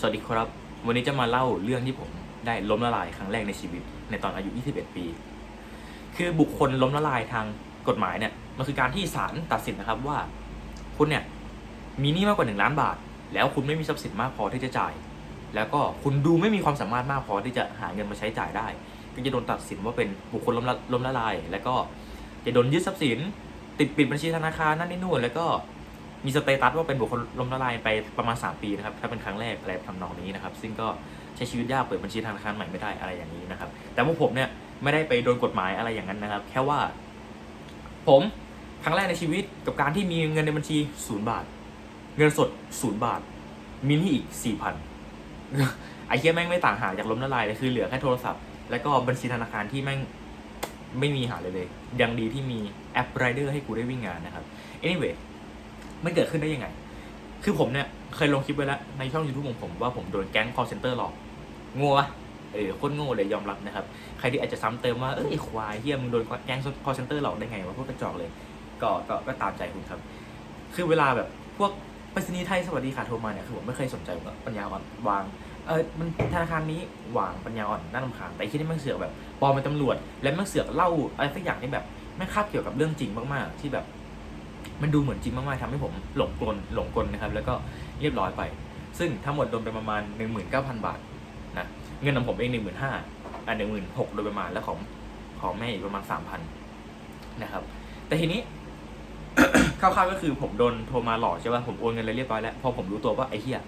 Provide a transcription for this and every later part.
สวัสดีครับ วันนี้จะมาเล่าเรื่องที่ผมได้ล้มละลายครั้งแรกในชีวิต ในตอนอายุ 21 ปี คือบุคคลล้มละลายทางกฎหมายเนี่ยมันคือการที่ศาลตัดสินนะครับว่า คุณเนี่ยมีหนี้มากกว่า 1 ล้านบาท แล้วคุณไม่มีทรัพย์สินมากพอที่จะจ่าย แล้วก็คุณดูไม่มีความสามารถมากพอที่จะหาเงินมาใช้จ่ายได้ ก็จะโดนตัดสินว่าเป็นบุคคลล้มละล้มละลาย แล้วก็จะโดนยึดทรัพย์สิน ติดปิดบัญชีธนาคารนั่นนี่นู่นแล้วก็ มีสเตตัสว่าเป็นบุคคลล้มละลายไปประมาณ 3 ปีนะครับถ้าเป็นครั้งแรกอะไรทำนองนี้นะครับ ซึ่งก็ใช้ชีวิตยากเปิดบัญชีธนาคารใหม่ไม่ได้อะไรอย่างนี้นะครับ แต่พวกผมเนี่ยไม่ได้ไปโดนกฎหมายอะไรอย่างนั้นนะครับ แค่ว่า ผมครั้งแรกในชีวิตกับการที่มีเงินในบัญชีศูนย์บาท เงินสดศูนย์บาทมีนี่อีกสี่พันไอ้เหี้ยแม่งไม่ต่างหากจากล้มละลายเลยคือเหลือแค่โทรศัพท์ แล้วก็บัญชีธนาคารที่แม่งไม่มีหาเลยเลยยังดีที่มีแอปไรเดอร์ให้กูได้วิ่งงานนะครับ anyway มันเกิดขึ้นได้ยังไง คือผมเนี่ยเคยลงคลิปไว้แล้วในช่อง YouTube ของผมว่าผมโดนแก๊ง call center หลอกง่ปะเออโคตรโง่เลยยอมรับนะครับ ใครที่อาจจะซ้ำเติมว่า เอ้ยควายเฮียมึงโดนแก๊ง call center หลอกได้ไงวะพวกกระจอกเลย ก็ก็ก็ตามใจคุณครับ คือเวลาแบบพวกไปรษณีย์ไทยสวัสดีค่ะโทรมาเนี่ยคือผมไม่เคยสนใจว่าปัญญาอ่อนวางเออมันธนาคารนี้วางปัญญาอ่อนน่ารำคาญแต่ที่นี่ม่งเสือกแบบปลอมเป็นตำรวจ และม่งเสือกเล่าอะไรสักอย่างที่แบบแม่คาบเกี่ยวกับเรื่องจริงมากๆ ที่แบบ มันดูเหมือนจริงมากๆทำให้ผมหลงกลหลงกลนะครับ แล้วก็เรียบร้อยไป ซึ่งทั้งหมดโดนไปประมาณ 19,000 บาทนะเงินของผมเอง15,000อะ16,000โดยประมาณแล้วของของแม่อีกประมาณ3,000นะครับ แต่ทีนี้คร่าวๆก็คือผมโดนโทรมาหลอกใช่ป่ะผมโอนเงินเลยเรียบร้อยแล้วพอผมรู้ตัวว่าไอ้เหี้ย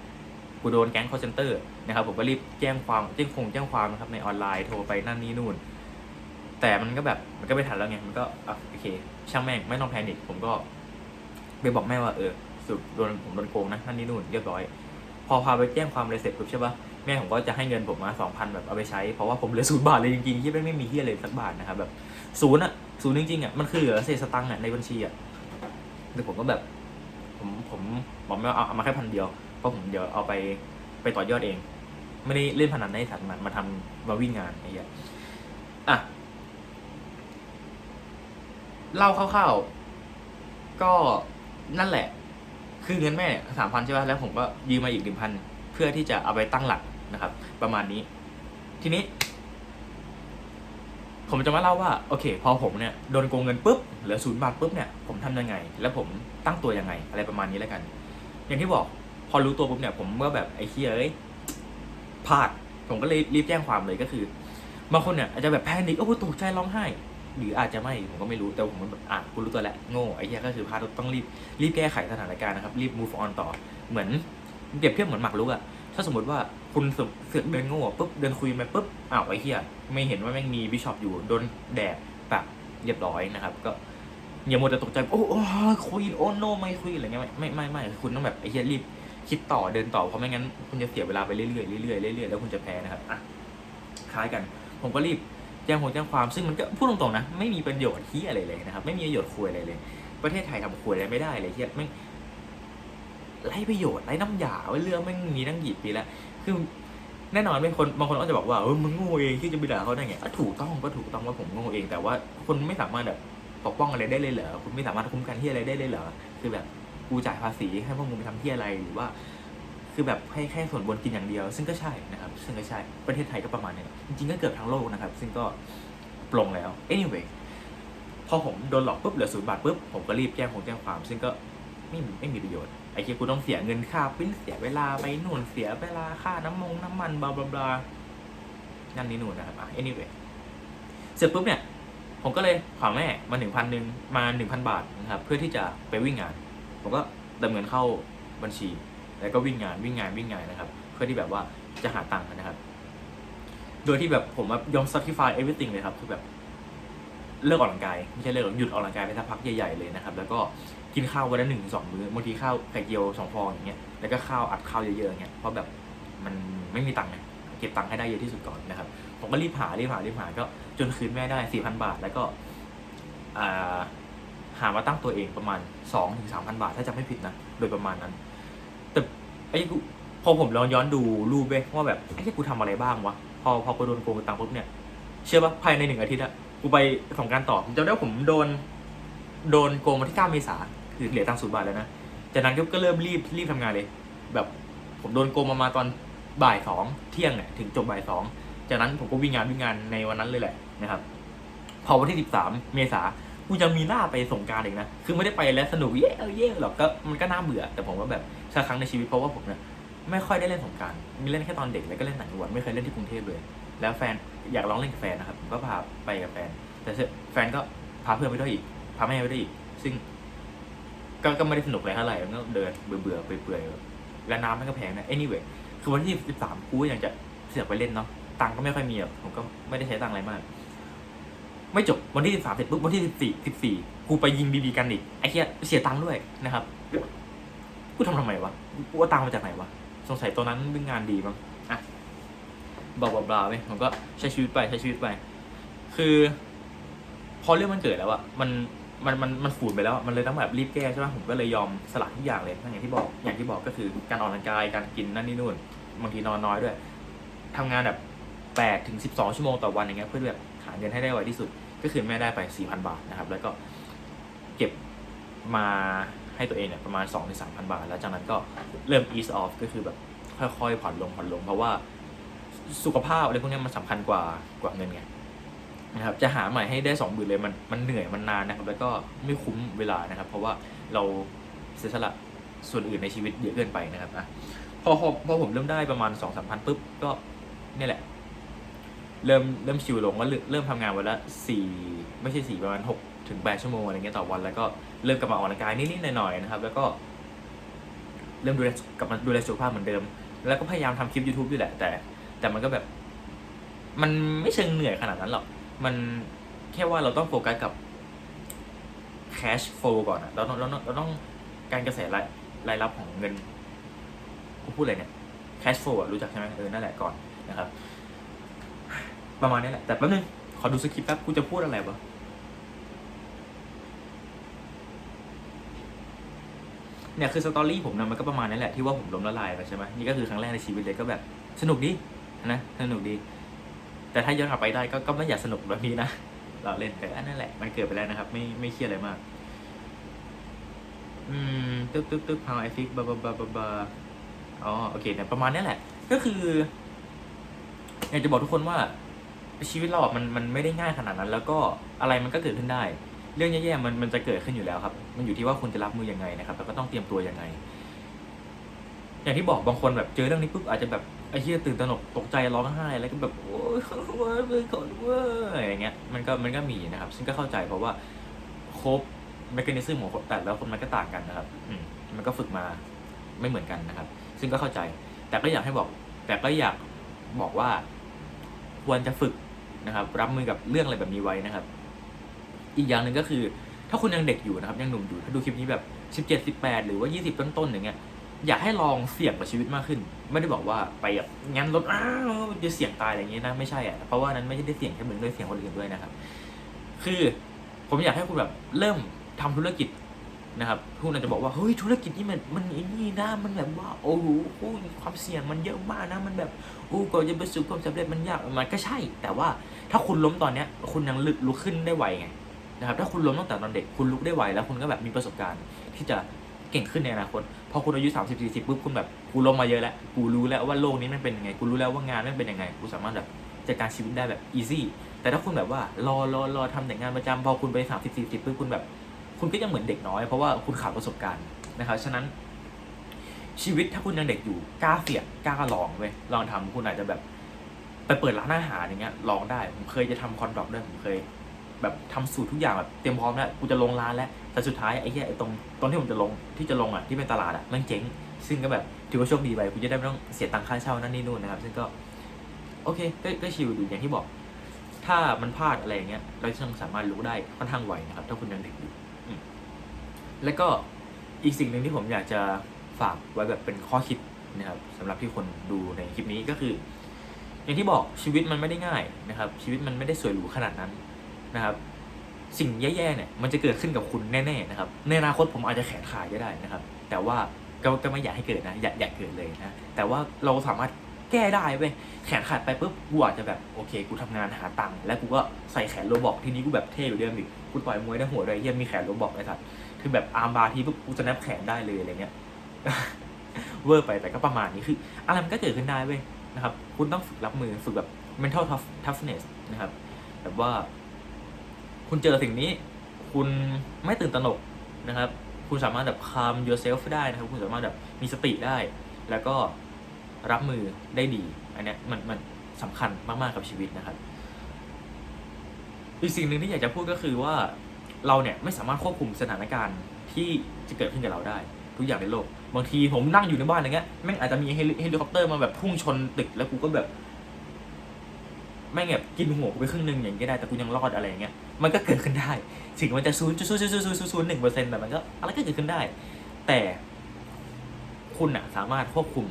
กูโดนแก๊ง call center นะครับผมก็รีบแจ้งความแจ้งคงแจ้งความนะครับในออนไลน์โทรไปนั่นนี่นู่น แต่มันก็แบบมันก็ไม่ทันแล้วไงมันก็อะโอเค ช่างแม่งไม่ต้องแพนิคผมก็ ไปบอกแม่ว่าเออสุดโดนผมโดนโกงนะนั่นนี่นู่นเรียบร้อย พอพาไปแจ้งความอะไรเสร็จปุ๊บใช่ป่ะแม่ผมก็จะให้เงินผมมาสองพันแบบเอาไปใช้เพราะว่าผมเหลือศูนย์บาทเลยจริงๆที่ไม่มีที่เลยสักบาทนะครับแบบศูนย์อะศูนย์จริงๆอะมันคือเหลือเศษสตังค์อะในบัญชีอะแต่ผมก็แบบ ผมผมบอกไม่ว่าเอาเอามาแค่พันเดียวเพราะผมเดี๋ยวเอาไปไปต่อยอดเอง ไม่ได้เล่นพนันได้สัตว์มันมาทำมาวิ่งงานอะไรอ้เหี้ยอะเล่าคร่าวๆก็ นั่นแหละ คือเงินแม่สามพันใช่ป่ะแล้วผมก็ยืมมาอีกหนึ่งพันเพื่อที่จะเอาไปตั้งหลักนะครับ ประมาณนี้ ทีนี้ ผมจะมาเล่าว่า โอเค พอผมเนี่ยโดนโกงเงินปุ๊บเหลือศูนย์บาทปุ๊บเนี่ยผมทำยังไง แล้วผมตั้งตัวยังไง อะไรประมาณนี้แล้วกัน อย่างที่บอก พอรู้ตัวปุ๊บเนี่ย ผมเมื่อแบบไอ้เคียเอ้ยพลาดผมก็เลยรีบแจ้งความเลยก็คือ บางคนเนี่ยอาจจะแบบแพนิคโอ้โหตกใจร้องไห้ หรืออาจจะไม่ผมก็ไม่รู้แต่ผมแบบอะกูรู้ตัวแล้วโง่ไอ้เหี้ยก็คือพลาดต้องรีบรีบแก้ไขสถานการณ์นะครับรีบ move on ต่อเหมือนเปรียบเทียบเหมือนหมากรุกอะถ้าสมมติว่าคุณเสือกเดินโง่ปุ๊บเดินคุยมาปุ๊บอ้าวไอ้เหี้ยไม่เห็นว่าแม่งมีบิชอปอยู่โดนแดดแบบเรียบร้อยนะครับ ก็อย่ามัวแต่ตกใจโอ้โอ้คุยโอ้โนไม่คุยอะไรเงี้ยไม่ไม่ไม่ไม่คุณต้องแบบไอ้เหี้ยรีบคิดต่อเดินต่อเพราะไม่งั้นคุณจะเสียเวลาไปเรื่อยๆเรื่อยๆเรื่อยๆแล้วคุณจะแพ้นะครับอะคล้ายกัน ผมก็รีบ แจ้งคงแจ้งความซึ่งมันก็พูดตรงๆนะไม่มีประโยชน์ที่อะไรเลยนะครับ ไม่มีประโยชน์คุยอะไรเลย ประเทศไทยทำคุยอะไรไม่ได้เลยที่ไม่ไร้ประโยชน์ไร้น้ำยาไว้เรื่องไม่งมีตั้งกี่ปีแล้วคือแน่นอนเป็นคนบางคนก็จะบอกว่าเออมึงโง่เองที่จะไปด่าเขาได้ไงอะถูกต้องก็ถูกต้องว่าผมโง่เอง แต่ว่าคุณไม่สามารถแบบปกป้องอะไรได้เลยเหรอคุณไม่สามารถคุ้มกันที่อะไรได้เลยเหรอคือแบบกูจ่ายภาษีให้พวกมึงไปทำที่อะไรหรือว่า คือแบบให้แค่ส่วนบนกินอย่างเดียว ซึ่งก็ใช่นะครับ ซึ่งก็ใช่ประเทศไทยก็ประมาณนี้จริงๆก็เกือบทั้งโลกนะครับ ซึ่งก็ปลงแล้ว anyway พอผมโดนหลอกปุ๊บเหลือศูนย์บาทปุ๊บผมก็รีบแจ้งคงแจ้งความ ซึ่งก็ไม่มีไม่มีประโยชน์ไอ้เคียกูต้องเสียเงินค่าปิ้นเสียเวลาไปนู่นเสียเวลาค่าน้ำมงน้ำมันบลาบลาบลานั่นนี่นู่นนะครับอะ anyway เสร็จปุ๊บเนี่ยผมก็เลยขอแม่มาหนึ่งพันหนึ่งมาหนึ่งพันบาทนะครับเพื่อที่จะไปวิ่งงาน ผมก็ดำเนินเข้าบัญชี แล้วก็วิ่งงานวิ่งงานวิ่งงานนะครับ เพื่อที่แบบว่าจะหาตังค์นะครับ โดยที่แบบผมยอม sacrifice everything เลยครับคือแบบเลิกออกกำลังกายไม่ใช่เลิกหยุดออกกำลังกายไปสักพักใหญ่ๆเลยนะครับ แล้วก็กินข้าววันละหนึ่งสองมื้อบางทีข้าวไข่เจียวสองฟองอย่างเงี้ยแล้วก็ข้าวอัดข้าวเยอะๆอย่างเงี้ยเพราะแบบมันไม่มีตังค์เก็บตังค์ให้ได้เยอะที่สุดก่อนนะครับผมก็รีบหารีบหารีบหาก็จนคืนแม่ได้สี่พันบาท แล้วก็อ่าหามาตั้งตัวเองประมาณสองถึงสามพันบาท ถ้าจำไม่ผิดนะโดยประมาณนั้น ไอ้กูพอผมลองย้อนดูรูปเว้ยว่าแบบไอ้ที่กูทำอะไรบ้างวะพอพอกูโดนโกงตังค์ปุ๊บเนี่ยเชื่อปะภายในหนึ่งอาทิตย์อะกูไปสองการต่อจำได้ว่าผมโดน โดนโกงมาที่เก้าเมษาคือเหลือตังค์ศูนย์บาทแล้วนะจากนั้นก็ก็เริ่มรีบรีบทำงานเลย แบบผมโดนโกงมามาตอนบ่ายสองเที่ยงเนี่ยถึงจบบ่ายสองจากนั้นผมก็วิ่งงานวิ่งงานในวันนั้นเลยแหละนะครับ พอวันที่สิบสามเมษากูยังมีหน้าไปสงการอีกนะ คือไม่ได้ไปแล้วสนุกเย้เย้หรอกก็มันก็น่าเบื่อ แต่ผมว่าแบบ สักครั้งในชีวิตเพราะว่าผมเนี่ยไม่ค่อยได้เล่นสงการมีเล่นแค่ตอนเด็กแล้วก็เล่นต่างจังหวัดไม่เคยเล่นที่กรุงเทพเลย แล้วแฟนอยากลองเล่นกับแฟนนะครับผมก็พาไปกับแฟน แต่แฟนก็พาเพื่อนไปด้วยอีกพาแม่ไปด้วยอีก ซึ่ง ก็ก็ไม่ได้สนุกอะไรเท่าไหร่ก็เดินเบื่อเบื่อเปื่อยๆและน้ำมันก็แพงนะ anyway คือวันที่สิบสามกูยังจะเสือกไปเล่นเนาะตังก็ไม่ค่อยมีอะผมก็ไม่ได้ใช้ตังอะไรมาก ไม่จบวันที่สิบสามเสร็จปุ๊บวันที่สิบสี่สิบสี่กูไปยิงบีบีกันอีกไอ้เหี้ยเสียตังค์ด้วยนะครับ กูทำทำไมวะกูเอาตังค์มาจากไหนวะสงสัยตอนนั้นงานดีมั้งอะบลาบลาไปผมก็ใช้ชีวิตไปใช้ชีวิตไป คือ พอเรื่องมันเกิดแล้วอะมันมันมันมันฝูนไปแล้วอะมันเลยต้องแบบรีบแก้ใช่ไหมผมก็เลยยอมสละทุกอย่างเลยทั้งอย่างที่บอกอย่างที่บอกก็คือการออกกำลังกายการกินนั่นนี่นู่นบางทีนอนน้อยด้วยทำงานแบบแปดถึงสิบสองชั่วโมงต่อวันอย่างเงี้ยเพื่อแบบหาเงินให้ได้ไวที่สุด ก็คือแม่ได้ไปสี่พันบาทนะครับ แล้วก็เก็บมา ให้ตัวเองเนี่ยประมาณสองถึงสามพันบาท แล้วจากนั้นก็เริ่ม ease off ก็คือแบบค่อยๆผ่อนลงผ่อนลง เพราะว่าสุขภาพอะไรพวกนี้มันสำคัญกว่ากว่าเงินไงนะครับจะหาใหม่ให้ได้สองหมื่นเลยมันมันเหนื่อยมันนานนะครับแล้วก็ไม่คุ้มเวลานะครับ เพราะว่าเราเสียสละส่วนอื่นในชีวิตเยอะเกินไปนะครับอะพอพอพอผมเริ่มได้ประมาณสองสามพันปุ๊บก็เนี่ยแหละ เริ่มเริ่มชิวลงก็เริ่มเริ่มทำงานวันละสี่ไม่ใช่สี่ประมาณหกถึงแปดชั่วโมงอะไรเงี้ยต่อวัน แล้วก็เริ่มกลับมาออกกำลังกายนิดๆหน่อยๆนะครับ แล้วก็ เริ่มดูแลกลับมาดูแลสุขภาพเหมือนเดิม แล้วก็พยายามทำคลิป YouTube ด้วยแหละ แต่ แต่มันก็แบบ มันไม่เชิงเหนื่อยขนาดนั้นหรอก มันแค่ว่าเราต้องโฟกัสกับ cash flow ก่อนอะเราต้องเราต้องเราต้องการกระแสรายรายรับของเงินกูพูดอะไรเนี่ย cash flow อะรู้จักใช่ไหมเออนั่นแหละก่อนนะครับ ประมาณนี้แหละ แต่แป๊บนึง ขอดูสคริปต์แป๊บกูจะพูดอะไรวะเนี่ยคือสตอรี่ผมนะมันก็ประมาณนี้แหละที่ว่าผมล้มละลายไปใช่ไหมนี่ก็คือครั้งแรกในชีวิตเลยก็แบบสนุกดีนะสนุกดี แต่ถ้าย้อนกลับไปได้ก็ก็ไม่อยากสนุกแบบนี้นะเราเล่นแต่อันนั่นแหละ มันเกิดไปแล้วนะครับ ไม่ไม่เครียดอะไรมาก อืมตึ๊บตึ๊บตึ๊บ how I fix บาบาบาบาบาอ๋อโอเคเนี่ยประมาณนี้แหละ ก็คืออยากจะบอกทุกคนว่า ชีวิตเราอะมันมันไม่ได้ง่ายขนาดนั้น แล้วก็อะไรมันก็เกิดขึ้นได้ เรื่องแย่ๆมันมันจะเกิดขึ้นอยู่แล้วครับ มันอยู่ที่ว่าคุณจะรับมือยังไงนะครับ แล้วก็ต้องเตรียมตัวยังไง อย่างที่บอกบางคนแบบเจอเรื่องนี้ปุ๊บอาจจะแบบไอ้เหี้ยตื่นตระหนกตกใจร้องไห้แล้วก็แบบโอ้ยเว้ยเว้ยขอโทษเว้ยอย่างเงี้ยมันก็มันก็มีนะครับ ซึ่งก็เข้าใจเพราะว่าโคบเมคานิซึมของแต่ละคนมันก็ต่างกันนะครับอืมมันก็ฝึกมาไม่เหมือนกันนะครับ ซึ่งก็เข้าใจ แต่ก็อยากให้บอก แต่ก็อยากบอกว่า ควรจะฝึก นะครับ รับมือกับเรื่องอะไรแบบนี้ไว้นะครับ อีกอย่างหนึ่งก็คือ ถ้าคุณยังเด็กอยู่นะครับยังหนุ่มอยู่ถ้าดูคลิปนี้แบบสิบเจ็ดสิบแปดหรือว่ายี่สิบต้นๆอย่างเงี้ยอยากให้ลองเสี่ยงกับชีวิตมากขึ้น ไม่ได้บอกว่าไปแบบงั้นรถอ้าวจะเสี่ยงตายอะไรอย่างงี้นะไม่ใช่อะเพราะว่านั้นไม่ใช่ได้เสี่ยงแค่มึงด้วยเสี่ยงคนอื่นด้วยนะครับ คือผมอยากให้คุณแบบเริ่มทำธุรกิจนะครับคุณอาจจะบอกว่าเฮ้ยธุรกิจนี่มันมันอ้นี่นะมันแบบว่าโอ้โหความเสี่ยงมันเยอะมากนะมันแบบโอ้ก่อนจะประสบความสำเร็จมันยากมันก็ใช่ แต่ว่า ถ้าคุณล้มตอนเนี้ยคุณยังลุกลุกขึ้นได้ไวไงนะครับถ้าคุณล้มตั้งแต่ตอนเด็กคุณลุกได้ไวแล้วคุณก็แบบมีประสบการณ์ ที่จะเก่งขึ้นในอนาคตพอคุณอายุสามสิบสี่สิบปุ๊บคุณแบบกูลงมมาเยอะแล้วกูรู้แล้วว่าโลกนี้มันเป็นยังไงกูรู้แล้วว่างานมันเป็นยังไงกูสามารถแบบจัดการชีวิตได้แบบอีซี่แต่ถ้าคุณแบบว่ารอรอรอทำแต่งานประจำพอคุณไปสามสิบสี่สิบปุ๊บคุณแบบ คุณก็ยังเหมือนเด็กน้อยเพราะว่าคุณขาดประสบการณ์นะครับฉะนั้นชีวิตถ้าคุณยังเด็กอยู่กล้าเสี่ยงกล้าลองเว้ยลองทำคุณอาจจะแบบ ไปเปิดร้านอาหารอย่างเงี้ยลองได้ ผมเคยจะทำคอนดอกด้วยผมเคย แบบทำสูตรทุกอย่างแบบเตรียมพร้อมแล้วกูจะลงร้านแล้วแต่สุดท้ายไอ้เหี้ยไอ้ตรงตรงที่ผมจะลงที่จะลงอะที่เป็นตลาดอะมันเจ๊ง ซึ่งก็แบบถือว่าโชคดีไปกูจะได้ไม่ต้องเสียตังค่าเช่านั่นนี่นู่นนะครับ ซึ่งก็โอเคก็ก็ชิลดีอย่างที่บอก ถ้ามันพลาดอะไรอย่างเงี้ยเราจะสามารถรู้ได้ค่อนข้างไวนะครับ ถ้าคุณยังเด็กอยู่แล้วก็อีกสิ่งหนึ่งที่ผมอยากจะฝากไว้แบบเป็นข้อคิดนะครับสำหรับที่คนดูในคลิปนี้ก็คือ อย่างที่บอกชีวิตมันไม่ได้ง่ายนะครับ ชีวิตมันไม่ได้สวยหรูขนาดนั้นนะครับ สิ่งแย่ๆเนี่ยมันจะเกิดขึ้นกับคุณแน่ๆนะครับ ในอนาคตผมอาจจะแขนขาดก็ได้นะครับ แต่ว่าก็ก็ไม่อยากให้เกิดนะ อยากอยากเกิดเลยนะ แต่ว่าเราสามารถแก้ได้เว้ยแขนขาดไปปุ๊บกูอาจจะแบบโอเค กูทำงานหาตังค์แล้วกูก็ใส่แขนโรบอกทีนี้กูแบบเท่อยู่เดิมอีกกูต่อยมวยได้หัวด้วยเฮียมีแขนโรบอกไอ้สัตว์คือแบบอาร์มบาร์ทีปุ๊บกูจะแนบแขนได้เลยอะไรเงี้ยเวอร์ไปแต่ก็ประมาณนี้คืออะไรมันก็เกิดขึ้นได้เว้ย นะครับ คุณต้องฝึกรับมือฝึกแบบ mental toughness นะครับ แบบว่า คุณเจอสิ่งนี้ คุณไม่ตื่นตระหนกนะครับ คุณสามารถแบบ calm yourself ได้นะครับ คุณสามารถแบบมีสติได้ แล้วก็รับมือได้ดี อันเนี้ยมันมันสำคัญมาก ๆ กับชีวิตนะครับ อีกสิ่งหนึ่งที่อยากจะพูดก็คือว่าเราเนี่ยไม่สามารถควบคุมสถานการณ์ที่จะเกิดขึ้นกับเราได้ ทุกอย่างในโลก บางทีผมนั่งอยู่ในบ้านอะไรเงี้ยแม่งอาจจะมีเฮลิคอปเตอร์มาแบบพุ่งชนตึกแล้วกูก็แบบแม่งแบบกินหัวกูไปครึ่งหนึ่งอย่างเงี้ยได้แต่กูยังรอดอะไรอย่างเงี้ยมันก็เกิดขึ้นได้สิ่งมันจะศูนย์ศูนย์ศูนย์ศูนย์ศูนย์หนึ่งเปอร์เซ็นต์แต่มันก็อะไรก็เกิดขึ้นได้ แต่คุณอะสามารถควบคุม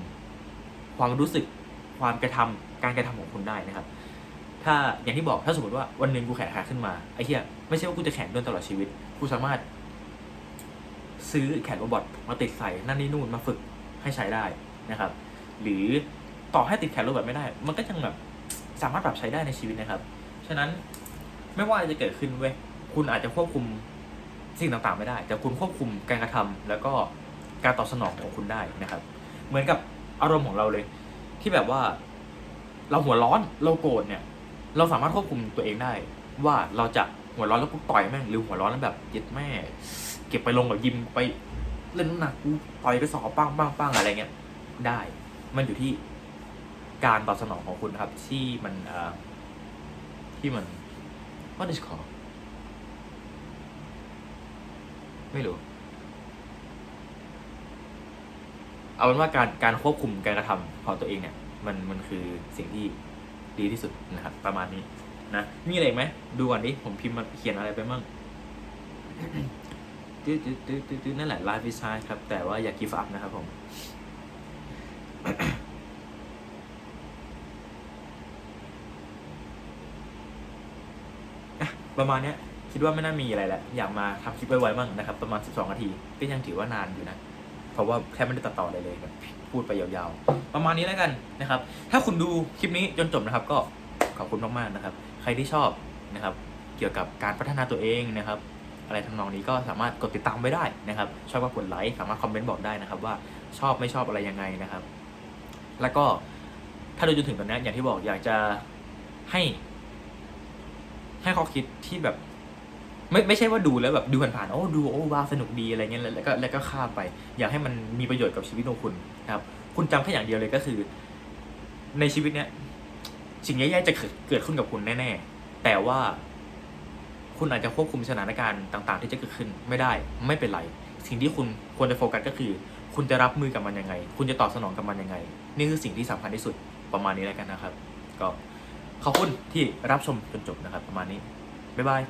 ความรู้สึกความกระทำการกระทำของคุณได้นะครับ ถ้าอย่างที่บอกถ้าสมมติว่าวันหนึ่งกูแขนขาขึ้นมาไอ้เหี้ยไม่ใช่ว่ากูจะแขนด้วนตลอดชีวิตกูสามารถ ซื้อแขนโรบอทมาติดใส่นั่นนี่นู่นมาฝึกให้ใช้ได้นะครับ หรือต่อให้ติดแขนโรบอทไม่ได้ มันก็ยังแบบสามารถปรับใช้ได้ในชีวิตนะครับ ฉะนั้นไม่ว่าอะไรจะเกิดขึ้นเว้ยคุณอาจจะควบคุมสิ่งต่างๆไม่ได้ แต่คุณควบคุมการกระทำแล้วก็การตอบสนองของคุณได้นะครับ เหมือนกับอารมณ์ของเราเลย ที่แบบว่าเราหัวร้อนเราโกรธเนี่ย เราสามารถควบคุมตัวเองได้ ว่าเราจะหัวร้อนแล้วกูต่อยแม่งหรือหัวร้อนแล้วแบบเย็ดแม่ เก็บไปลงกับยิมไปเล่นน้ำหนักกูต่อยไปสอบปังปังปังอะไรเงี้ยได้ มันอยู่ที่การตอบสนองของคุณนะครับ ที่มันเอ่อที่มัน what is called ไม่รู้ เอาเป็นว่าการการควบคุมการกระทำของตัวเองเนี่ย มันมันคือสิ่งที่ดีที่สุดนะครับ ประมาณนี้นะ มีอะไรอีกไหมดูก่อนดิ ผมพิมพ์มาเขียนอะไรไปมั่ง ตื้อตื้อตื้อตื้อนั่นแหละไลฟ์วิชาครับ แต่ว่าอย่ากีฟอัพนะครับผมประมาณเนี้ยคิดว่าไม่น่ามีอะไรแหละ อยากมาทำคลิปไวๆบ้างนะครับ ประมาณ 12 นาที ก็ยังถือว่านานอยู่นะ เพราะว่าแทบไม่ได้ตัดต่ออะไรเลยแบบพูดไปยาวๆ ประมาณนี้แล้วกันนะครับ ถ้าคุณดูคลิปนี้จนจบนะครับ ก็ขอบคุณมากๆนะครับ ใครที่ชอบนะครับ เกี่ยวกับการพัฒนาตัวเองนะครับ อะไรทำนองนี้ก็สามารถกดติดตามไว้ได้นะครับ ชอบก็กดไลค์สามารถคอมเมนต์บอกได้นะครับ ว่าชอบไม่ชอบอะไรยังไงนะครับ แล้วก็ถ้าดูจนถึงตอนนี้อย่างที่บอกอยากจะให้ ให้ข้อคิดที่แบบ ไม่ไม่ใช่ว่าดูแล้วแบบดูผ่านๆโอ้ดูโอ้ว้าวสนุกดีอะไรเงี้ยแล้วก็แล้วก็ข้ามไป อยากให้มันมีประโยชน์กับชีวิตของคุณนะครับ คุณจำแค่อย่างเดียวเลยก็คือ ในชีวิตเนี้ยสิ่งแย่ๆจะเกิดเกิดขึ้นกับคุณแน่ๆแต่ว่า คุณอาจจะควบคุมสถานการณ์ต่าง ๆ ที่จะเกิดขึ้นไม่ได้ไม่เป็นไร สิ่งที่คุณควรจะโฟกัสก็คือ คุณจะรับมือกับมันยังไง คุณจะตอบสนองกับมันยังไง นี่คือสิ่งที่สำคัญที่สุดประมาณนี้แล้วกันนะครับ ก็ขอบคุณที่รับชมจนจบนะครับ ประมาณนี้บ๊ายบาย